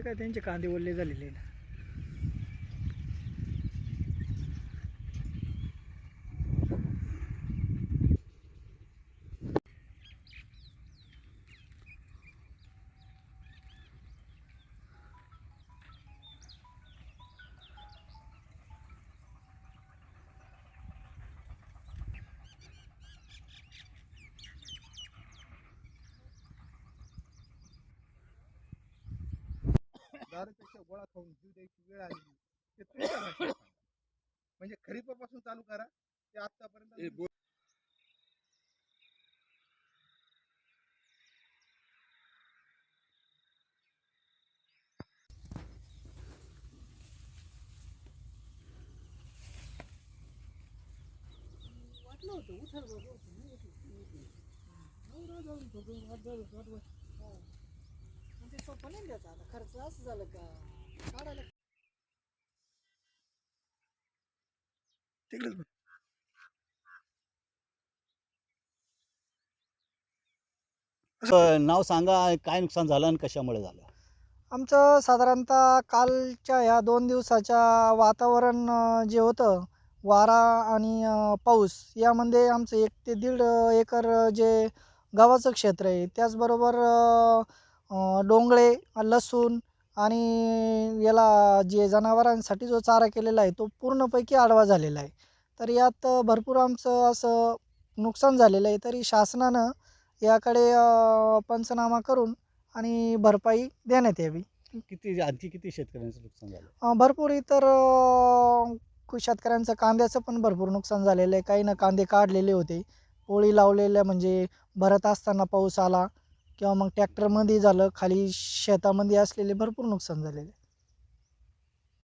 ते काय त्यांचे कांदे ओले झालेले आहेत. दारूपेक्षा गोळा खाऊन जीव द्यायची वेळ आलेली ते तुमच्या भाषेत सांगा. म्हणजे खरीपापासून चालू करा. ते आतापर्यंत वाटलं होतं उठाल बाबा ते सोपं नाही द्यायचं आता? खर्च असं झालं का? काढायला तिकडेच नाव सांगा काय नुकसान झालं आणि कशामुळे झालं? आमचं साधारणतः कालच्या ह्या दोन दिवसाच्या वातावरण अं, जे होतं वारा आणि अं, पाऊस यामध्ये आमचं एक ते दीड अं, एकर अं, जे गव्हाचं क्षेत्र आहे त्याचबरोबर अं, डोंगळे लसूण आणि याला जे जनावरांसाठी जो चारा केलेला आहे तो पूर्णपैकी आडवा झालेला आहे. तर यात भरपूर आमचं असं नुकसान झालेलं आहे. तरी शासनानं याकडे पंचनामा करून आणि भरपाई देण्यात यावी. किती आणखी किती शेतकऱ्यांचं नुकसान झालं? भरपूर इतर शेतकऱ्यांचं कांद्याचं पण भरपूर नुकसान झालेलं आहे. काही ना कांदे काढलेले होते. पोळी लावलेल्या म्हणजे भरत असताना पाऊस आला. किंवा मग ट्रॅक्टरमध्ये झालं खाली शेतामध्ये असलेले भरपूर नुकसान झालेले.